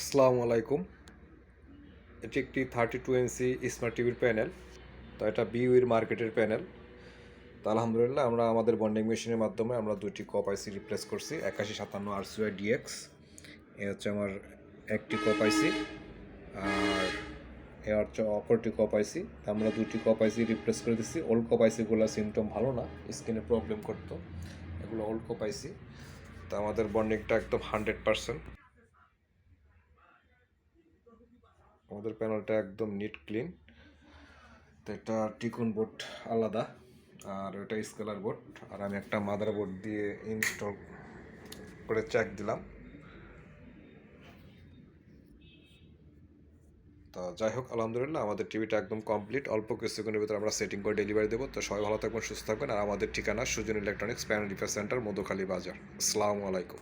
আসসালামু আলাইকুম। এটি একটি থার্টি টু ইঞ্চি স্মার্ট টিভির প্যানেল তো এটা বিউইর মার্কেটের প্যানেল তো আলহামদুলিল্লাহ আমরা আমাদের বন্ডিং মেশিনের মাধ্যমে আমরা দুটি কপ আইসি রিপ্লেস করছি। একাশি সাতান্ন আর সিওয়াই ডিএক্স এ হচ্ছে আমার একটি কপ আইসি আর এ হচ্ছে অপরটি কপ আইসি আমরা দুটি কপ আইসি রিপ্লেস করে দিচ্ছি ওল্ড কপ আইসিগুলো সিমটম ভালো না স্কিনে প্রবলেম করতো। এগুলো ওল্ড কপ আইসি তো আমাদের বন্ডিংটা একদম হান্ড্রেড পার্সেন্ট আমাদের প্যানেলটা একদম নিট ক্লিন তো এটা টিকুন বোর্ড আলাদা, আর এটা স্কেলার বোর্ড আর আমি একটা মাদার বোর্ড দিয়ে ইনস্টল করে চেক দিলাম। তো যাই হোক, আলহামদুলিল্লাহ আমাদের টিভিটা একদম কমপ্লিট অল্প কিছুক্ষণের ভিতরে আমরা সেটিং করে ডেলিভারি দেবো। তো সবাই ভালো থাকবেন, সুস্থ থাকবেন। আর আমাদের ঠিকানা Sujan electronics panel repair centre Madhukhali বাজার। আসসালামু আলাইকুম।